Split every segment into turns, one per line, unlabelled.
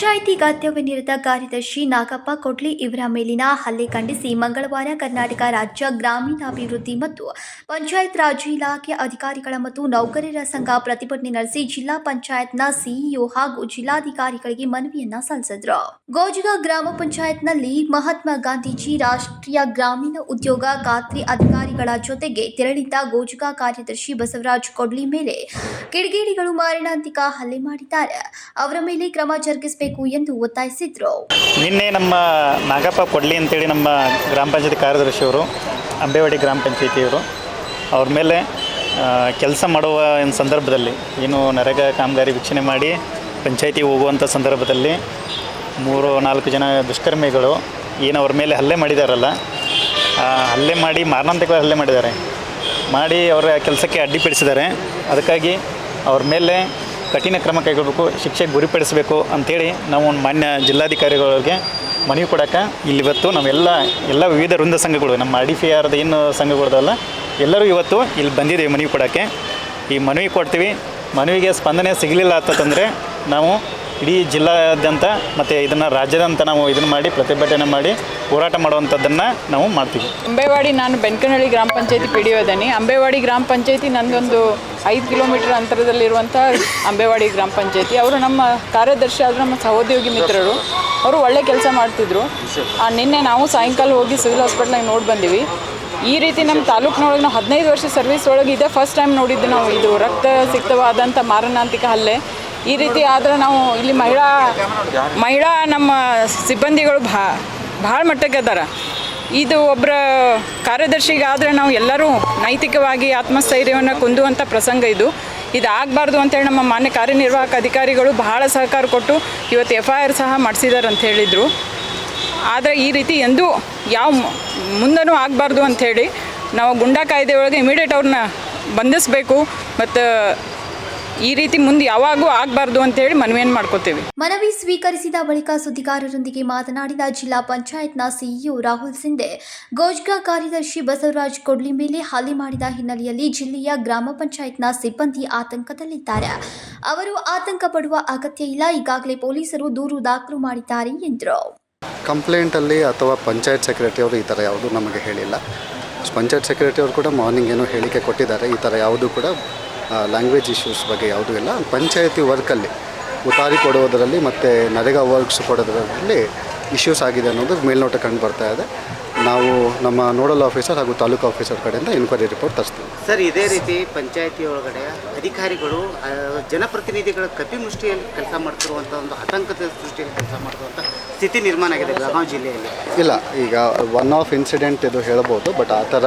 ಪಂಚಾಯಿತಿ ಗದ್ಯವಿನಿರತ ಕಾರ್ಯದರ್ಶಿ ನಾಗಪ್ಪ ಕೊಡ್ಲಿ ಇವರ ಮೇಲಿನ ಹಲ್ಲೆ ಖಂಡಿಸಿ ಮಂಗಳವಾರ ಕರ್ನಾಟಕ ರಾಜ್ಯ ಗ್ರಾಮೀಣಾಭಿವೃದ್ಧಿ ಮತ್ತು ಪಂಚಾಯತ್ ರಾಜ್ ಇಲಾಖೆ ಅಧಿಕಾರಿಗಳ ಮತ್ತು ನೌಕರರ ಸಂಘ ಪ್ರತಿಭಟನೆ ನಡೆಸಿ ಜಿಲ್ಲಾ ಪಂಚಾಯತ್ನ ಸಿಇಒ ಹಾಗೂ ಜಿಲ್ಲಾಧಿಕಾರಿಗಳಿಗೆ ಮನವಿಯನ್ನ ಸಲ್ಲಿಸಿದ್ರು. ಗೋಜಗ ಗ್ರಾಮ ಪಂಚಾಯತ್ನಲ್ಲಿ ಮಹಾತ್ಮ ಗಾಂಧೀಜಿ ರಾಷ್ಟ್ರೀಯ ಗ್ರಾಮೀಣ ಉದ್ಯೋಗ ಖಾತ್ರಿ ಅಧಿಕಾರಿಗಳ ಜೊತೆಗೆ ತೆರಳಿದ್ದ ಗೋಜಗ ಕಾರ್ಯದರ್ಶಿ ಬಸವರಾಜ್ ಕೊಡ್ಲಿ ಮೇಲೆ ಕಿಡಿಗೇಡಿಗಳು ಮಾರಣಾಂತಿಕ ಹಲ್ಲೆ ಮಾಡಿದ್ದಾರೆ. ಅವರ ಮೇಲೆ ಕ್ರಮ ಜರುಗಿಸಬೇಕು ಎಂದು ಒತ್ತಾಯಿಸಿದ್ರು.
ನಿನ್ನೆ ನಮ್ಮ ನಾಗಪ್ಪ ಕೊಡ್ಲಿ ಅಂತೇಳಿ ನಮ್ಮ ಗ್ರಾಮ ಪಂಚಾಯತಿ ಕಾರ್ಯದರ್ಶಿಯವರು ಅಂಬೇವಾಡಿ ಗ್ರಾಮ ಪಂಚಾಯತಿಯವರು, ಅವ್ರ ಮೇಲೆ ಕೆಲಸ ಮಾಡುವ ಒಂದು ಸಂದರ್ಭದಲ್ಲಿ, ಏನು ನರಗ ಕಾಮಗಾರಿ ವೀಕ್ಷಣೆ ಮಾಡಿ ಪಂಚಾಯತಿ ಹೋಗುವಂಥ ಸಂದರ್ಭದಲ್ಲಿ ಮೂರು ನಾಲ್ಕು ಜನ ದುಷ್ಕರ್ಮಿಗಳು ಏನು ಅವ್ರ ಮೇಲೆ ಹಲ್ಲೆ ಮಾಡಿದಾರಲ್ಲ ಹಲ್ಲೆ ಮಾಡಿ ಮಾರಣಾಂತಿಕ ಹಲ್ಲೆ ಮಾಡಿದ್ದಾರೆ. ಮಾಡಿ ಅವರ ಕೆಲಸಕ್ಕೆ ಅಡ್ಡಿಪಡಿಸಿದ್ದಾರೆ ಅದಕ್ಕಾಗಿ ಅವ್ರ ಮೇಲೆ ಕಠಿಣ ಕ್ರಮ ಕೈಗೊಳ್ಳಬೇಕು ಶಿಕ್ಷೆ ಗುರಿಪಡಿಸಬೇಕು ಅಂಥೇಳಿ ನಾವು ಮಾನ್ಯ ಜಿಲ್ಲಾಧಿಕಾರಿಗಳಿಗೆ ಮನವಿ ಕೊಡೋಕೆ ಇಲ್ಲಿ ಇವತ್ತು ನಾವೆಲ್ಲ, ಎಲ್ಲ ವಿವಿಧ ವೃಂದ ಸಂಘಗಳು, ನಮ್ಮ ಅಡಿ ಆರ್ದ ಏನು ಸಂಘಗಳದಲ್ಲ, ಎಲ್ಲರೂ ಇವತ್ತು ಇಲ್ಲಿ ಬಂದಿದ್ದೀವಿ ಮನವಿ ಕೊಡೋಕ್ಕೆ. ಈ ಮನವಿ ಕೊಡ್ತೀವಿ. ಮನವಿಗೆ ಸ್ಪಂದನೆ ಸಿಗಲಿಲ್ಲ ಅಂತಂದರೆ ನಾವು ಇಡೀ ಜಿಲ್ಲಾದ್ಯಂತ ಮತ್ತು ಇದನ್ನು ರಾಜ್ಯದಂತ ನಾವು ಇದನ್ನು ಮಾಡಿ, ಪ್ರತಿಭಟನೆ ಮಾಡಿ, ಹೋರಾಟ ಮಾಡುವಂಥದ್ದನ್ನು ನಾವು ಮಾಡ್ತೀವಿ.
ಅಂಬೇವಾಡಿ ನಾನು ಬೆನ್ಕನಹಳ್ಳಿ ಗ್ರಾಮ ಪಂಚಾಯತಿ ಪಿ ಡಿ ಇದ್ದೀನಿ ಅಂಬೇವಾಡಿ ಗ್ರಾಮ ಪಂಚಾಯತಿ ನನಗೊಂದು ಐದು ಕಿಲೋಮೀಟರ್ ಅಂತರದಲ್ಲಿರುವಂಥ ಅಂಬೇವಾಡಿ ಗ್ರಾಮ ಪಂಚಾಯತಿ. ಅವರು ನಮ್ಮ ಕಾರ್ಯದರ್ಶಿ ಆದರೂ ನಮ್ಮ ಸಹೋದ್ಯೋಗಿ ಮಿತ್ರರು. ಅವರು ಒಳ್ಳೆ ಕೆಲಸ ಮಾಡ್ತಿದ್ರು. ನಿನ್ನೆ ನಾವು ಸಾಯಂಕಾಲ ಹೋಗಿ ಸಿವಿಲ್ ಹಾಸ್ಪಿಟ್ಲಾಗ ನೋಡಿ ಬಂದೀವಿ. ಈ ರೀತಿ ನಮ್ಮ ತಾಲೂಕಿನೊಳಗೆ ನಾವು ಹದಿನೈದು ವರ್ಷ ಸರ್ವಿಸ್ ಒಳಗೆ ಇದೇ. ಫಸ್ಟ್ ಟೈಮ್ ನೋಡಿದ್ದು ನಾವು ಇದು ರಕ್ತ ಸಿಕ್ತವಾದಂಥ ಮಾರಣಾಂತಿಕ ಹಲ್ಲೆ. ಈ ರೀತಿ ಆದ್ರೆ ನಾವು ಇಲ್ಲಿ ಮಹಿಳಾ ಮಹಿಳಾ ನಮ್ಮ ಸಿಬ್ಬಂದಿಗಳು ಭಾ ಭಾಳ ಮಟ್ಟಕ್ಕೆ ಅದಾರ. ಇದು ಒಬ್ಬರ ಕಾರ್ಯದರ್ಶಿಗಾದರೆ ನಾವು ಎಲ್ಲರೂ ನೈತಿಕವಾಗಿ ಆತ್ಮಸ್ಥೈರ್ಯವನ್ನು ಕುಂದುವಂಥ ಪ್ರಸಂಗ ಇದು. ಇದು ಆಗಬಾರ್ದು ಅಂತೇಳಿ ನಮ್ಮ ಮಾನ್ಯ ಕಾರ್ಯನಿರ್ವಾಹಕ ಅಧಿಕಾರಿಗಳು ಬಹಳ ಸಹಕಾರ ಕೊಟ್ಟು ಇವತ್ತು ಎಫ್ ಐ ಆರ್ ಸಹ ಮಾಡಿಸಿದ್ದಾರೆ ಅಂತ ಹೇಳಿದರು. ಆದರೆ ಈ ರೀತಿ ಎಂದೂ ಯಾವ ಮುಂದನೂ ಆಗಬಾರ್ದು ಅಂಥೇಳಿ ನಾವು ಗುಂಡಾ ಕಾಯ್ದೆ ಒಳಗೆ ಇಮಿಡಿಯೇಟ್ ಅವ್ರನ್ನ ಬಂಧಿಸಬೇಕು ಮತ್ತು ಈ ರೀತಿ ಮುಂದೆ ಯಾವಾಗೂ ಆಗಬಾರ್ದು ಅಂತೇಳಿ ಮನವಿಯನ್ನು ಮಾಡ್ಕೋತೀವಿ.
ಮನವಿ ಸ್ವೀಕರಿಸಿದ ಬಳಿಕ ಸುದ್ದಿಗಾರರೊಂದಿಗೆ ಮಾತನಾಡಿದ ಜಿಲ್ಲಾ ಪಂಚಾಯತ್ನ ಸಿಇಒ ರಾಹುಲ್ ಸಿಂಧೆ ಗೋಜ್ಗಾ ಕಾರ್ಯದರ್ಶಿ ಬಸವರಾಜ್ ಕೊಡ್ಲಿ ಮೇಲೆ ಹಲ್ಲೆ ಮಾಡಿದ ಹಿನ್ನೆಲೆಯಲ್ಲಿ ಜಿಲ್ಲೆಯ ಗ್ರಾಮ ಪಂಚಾಯತ್ನ ಸಿಬ್ಬಂದಿ ಆತಂಕದಲ್ಲಿದ್ದಾರೆ. ಅವರು ಆತಂಕ ಪಡುವ ಅಗತ್ಯ ಇಲ್ಲ ಈಗಾಗಲೇ ಪೊಲೀಸರು ದೂರು ದಾಖಲು ಮಾಡಿದ್ದಾರೆ ಎಂದರು.
ಕಂಪ್ಲೇಂಟಲ್ಲಿ ಅಥವಾ ಪಂಚಾಯತ್ ಸೆಕ್ರೆಟರಿ ಅವರು ಈ ಥರ ಯಾವುದು ನಮಗೆ ಹೇಳಿಲ್ಲ. ಪಂಚಾಯತ್ ಸೆಕ್ರೆಟರಿ ಅವರು ಕೂಡ ಮಾರ್ನಿಂಗ್ ಏನೋ ಹೇಳಿಕೆ ಕೊಟ್ಟಿದ್ದಾರೆ ಈ ಥರ ಯಾವುದು ಕೂಡ ಲ್ಯಾಂಗ್ವೇಜ್ ಇಶ್ಯೂಸ್ ಬಗ್ಗೆ ಯಾವುದೂ ಇಲ್ಲ. ಪಂಚಾಯತಿ ವರ್ಕಲ್ಲಿ ಉತಾರಿ ಕೊಡುವುದರಲ್ಲಿ ಮತ್ತು ನರೇಗಾ ವರ್ಕ್ಸ್ ಕೊಡೋದರಲ್ಲಿ ಇಶ್ಯೂಸ್ ಆಗಿದೆ ಅನ್ನೋದು ಮೇಲ್ನೋಟ ಕಂಡು ಬರ್ತಾ ಇದೆ. ನಾವು ನಮ್ಮ ನೋಡಲ್ ಆಫೀಸರ್ ಹಾಗೂ ತಾಲೂಕು ಆಫೀಸರ್ ಕಡೆಯಿಂದ ಎನ್ಕ್ವೈರಿ ರಿಪೋರ್ಟ್ ತರಿಸ್ತೀವಿ.
ಸರ್ ಇದೇ ರೀತಿ ಪಂಚಾಯತಿ ಒಳಗಡೆ ಅಧಿಕಾರಿಗಳು ಜನಪ್ರತಿನಿಧಿಗಳ ಕಪಿಮುಷ್ಟಿಯಲ್ಲಿ ಕೆಲಸ ಮಾಡ್ತಿರುವಂಥ ಒಂದು ಆತಂಕದ ದೃಷ್ಟಿಯಲ್ಲಿ ಕೆಲಸ ಮಾಡುವಂಥ ಸ್ಥಿತಿ ನಿರ್ಮಾಣ ಆಗಿದೆ ಬೆಳಗಾವಿ ಜಿಲ್ಲೆಯಲ್ಲಿ.
ಇಲ್ಲ ಈಗ ಒನ್ ಆಫ್ ಇನ್ಸಿಡೆಂಟ್ ಇದು ಹೇಳ್ಬೋದು ಬಟ್ ಆ ಥರ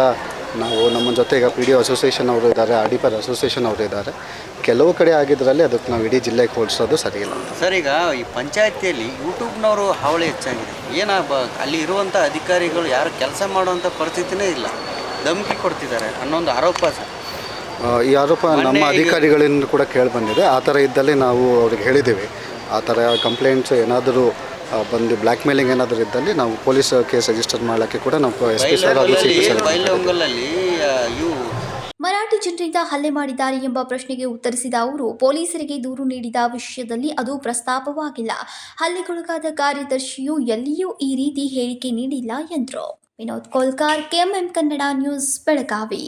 ನಾವು ನಮ್ಮ ಜೊತೆ ಈಗ ಪಿ ಡಿ ಒ ಅಸೋಸಿಯೇಷನ್ ಅವರು ಇದ್ದಾರೆ ಅಡಿಪರ್ ಅಸೋಸಿಯೇಷನ್ ಅವರು ಇದ್ದಾರೆ. ಕೆಲವು ಕಡೆ ಆಗಿದ್ದರಲ್ಲಿ ಅದಕ್ಕೆ ನಾವು ಇಡೀ ಜಿಲ್ಲೆಗೆ ಹೋಲಿಸೋದು ಸರಿಯಿಲ್ಲ
ಸರ್ ಈಗ ಈ ಪಂಚಾಯತಿಯಲ್ಲಿ ಯೂಟ್ಯೂಬ್ನವರು ಹಾವಳಿ ಹೆಚ್ಚಾಗಿದೆ. ಏನ ಬ ಅಲ್ಲಿ ಇರುವಂಥ ಅಧಿಕಾರಿಗಳು ಯಾರು ಕೆಲಸ ಮಾಡುವಂಥ ಪರಿಸ್ಥಿತಿನೇ ಇಲ್ಲ. ಧಮಕಿ ಕೊಡ್ತಿದ್ದಾರೆ ಅನ್ನೊಂದು ಆರೋಪ ಸರ್.
ಈ ಆರೋಪ ನಮ್ಮ ಅಧಿಕಾರಿಗಳಿಂದ ಕೂಡ ಕೇಳಿಬಂದಿದೆ ಆ ಥರ ಇದ್ದಲ್ಲಿ ನಾವು ಅವ್ರಿಗೆ ಹೇಳಿದ್ದೀವಿ. ಆ ಥರ ಕಂಪ್ಲೇಂಟ್ಸ್ ಏನಾದರೂ ಬಂದು ಬ್ಲ್ಯಾಕ್ ಮೇಲಿಂಗ್ ಏನಾದರೂ ಇದ್ದಲ್ಲಿ ನಾವು ಪೊಲೀಸ್ ಕೇಸ್ ರಿಜಿಸ್ಟರ್ ಮಾಡೋಕ್ಕೆ ಕೂಡ ನಾವು S P sir C
Marathi ಜನರಿಂದ ಹಲ್ಲೆ ಮಾಡಿದ್ದಾರೆ ಎಂಬ ಪ್ರಶ್ನೆಗೆ ಉತ್ತರಿಸಿದ ಅವರು ಪೊಲೀಸರಿಗೆ ದೂರು ನೀಡಿದ ವಿಷಯದಲ್ಲಿ ಅದು ಪ್ರಸ್ತಾಪವಾಗಿಲ್ಲ. ಹಲ್ಲೆಗೊಳಗಾದ ಕಾರ್ಯದರ್ಶಿಯು ಎಲ್ಲಿಯೂ ಈ ರೀತಿ ಹೇಳಿಕೆ ನೀಡಿಲ್ಲ ಎಂದರು. Vinod Kolkar KMM Kannada news Belagavi.